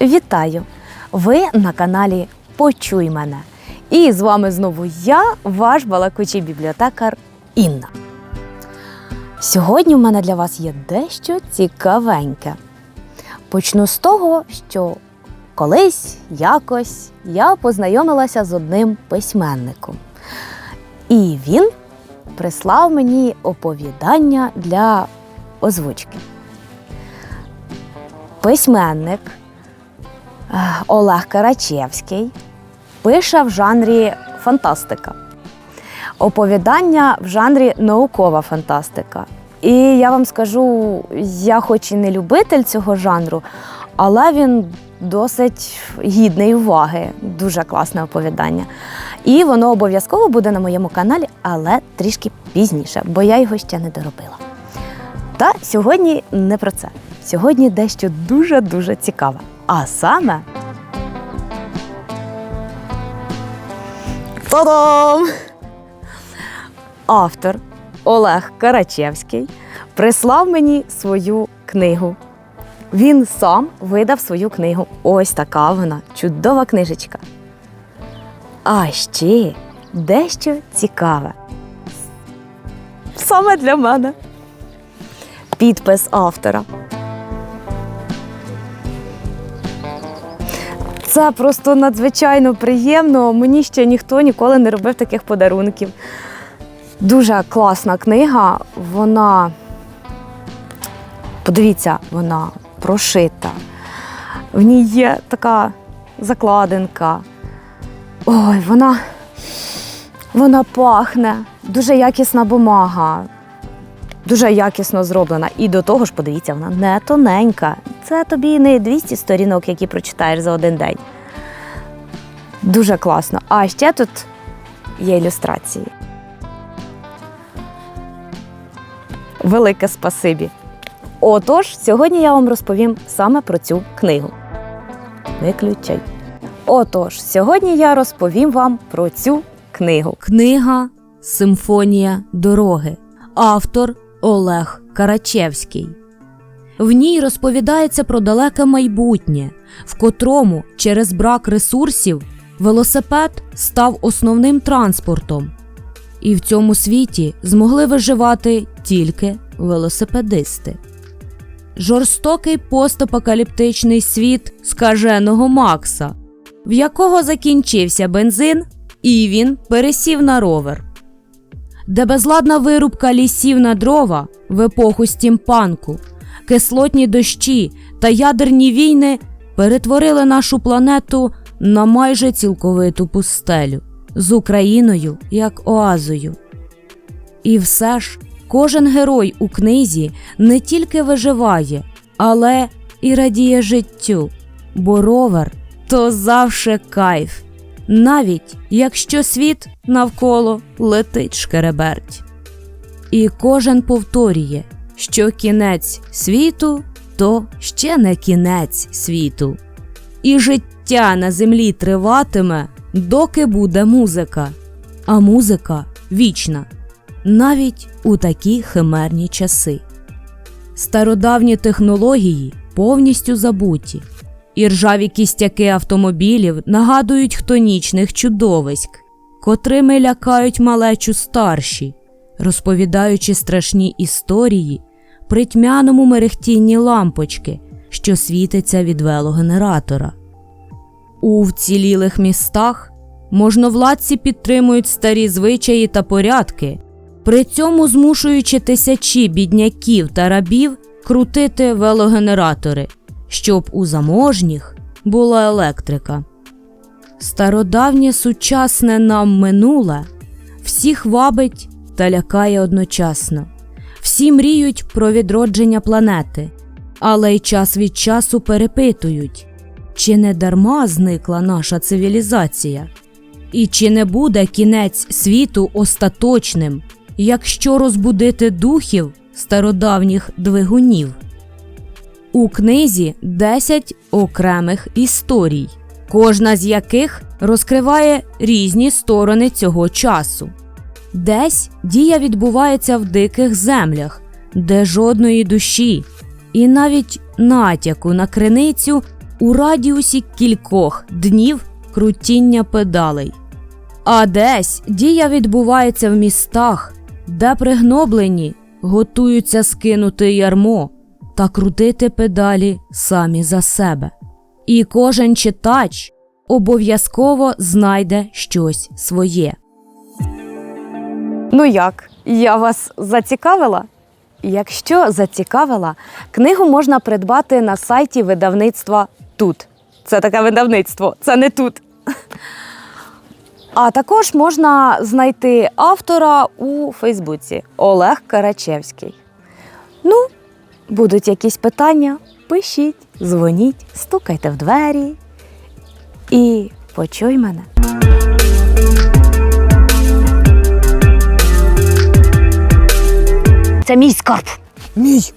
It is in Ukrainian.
Вітаю! Ви на каналі Почуй мене. І з вами знову я, ваш балакучий бібліотекар Інна. Сьогодні в мене для вас є дещо цікавеньке. Почну з того, що колись якось я познайомилася з одним письменником. І він прислав мені оповідання для озвучки. Письменник Олег Карачевський пише в жанрі фантастика. Оповідання в жанрі наукова фантастика. І я вам скажу, я хоч і не любитель цього жанру, але він досить гідний уваги. Дуже класне оповідання. І воно обов'язково буде на моєму каналі, але трішки пізніше, бо я його ще не доробила. Та сьогодні не про це. Сьогодні дещо дуже-дуже цікаве. А саме. Та-дам! Автор Олег Карачевський прислав мені свою книгу. Він сам видав свою книгу. Ось така вона, чудова книжечка. А ще дещо цікаве. Саме для мене. Підпис автора. Це просто надзвичайно приємно. Мені ще ніхто ніколи не робив таких подарунків. Дуже класна книга. Вона, подивіться, вона прошита. В ній є така закладинка. Ой, вона, вона пахне. Дуже якісна бумага. Дуже якісно зроблена. І до того ж, подивіться, вона не тоненька. Це тобі не 200 сторінок, які прочитаєш за один день. Дуже класно. А ще тут є ілюстрації. Велике спасибі. Отож, сьогодні я вам розповім саме про цю книгу. Виключай. Отож, сьогодні я розповім вам про цю книгу. Книга Симфонія дороги. Автор Олег Карачевський. В ній розповідається про далеке майбутнє, в котрому через брак ресурсів велосипед став основним транспортом. І в цьому світі змогли виживати тільки велосипедисти. Жорстокий постапокаліптичний світ скаженого Макса, в якого закінчився бензин, і він пересів на ровер де безладна вирубка лісів на дрова в епоху стімпанку, кислотні дощі та ядерні війни перетворили нашу планету на майже цілковиту пустелю з Україною як оазою. І все ж кожен герой у книзі не тільки виживає, але і радіє життю, бо ровер то завше кайф навіть якщо світ навколо летить шкереберть. І кожен повторює, що кінець світу то ще не кінець світу, і життя на землі триватиме, доки буде музика, а музика вічна, навіть у такі химерні часи. Стародавні технології повністю забуті. І ржаві кістяки автомобілів нагадують хтонічних чудовиськ, котрими лякають малечу старші, розповідаючи страшні історії при тьмяному мерехтінні лампочки, що світиться від велогенератора. У вцілілих містах можновладці підтримують старі звичаї та порядки, при цьому змушуючи тисячі бідняків та рабів крутити велогенератори щоб у заможніх була електрика. Стародавнє сучасне нам минуле всіх вабить та лякає одночасно. Всі мріють про відродження планети, але й час від часу перепитують, чи не дарма зникла наша цивілізація, і чи не буде кінець світу остаточним, якщо розбудити духів стародавніх двигунів. У книзі 10 окремих історій, кожна з яких розкриває різні сторони цього часу. Десь дія відбувається в диких землях, де жодної душі, і навіть натяку на криницю у радіусі кількох днів крутіння педалей. А десь дія відбувається в містах, де пригноблені готуються скинути ярмо та крутити педалі самі за себе. І кожен читач обов'язково знайде щось своє. Ну як, я вас зацікавила? Якщо зацікавила, книгу можна придбати на сайті видавництва тут. Це таке видавництво, це не тут. А також можна знайти автора у Фейсбуці Олег Карачевський. Ну, будуть якісь питання, пишіть, дзвоніть, стукайте в двері і почуй мене. Це мій скарб. Мій.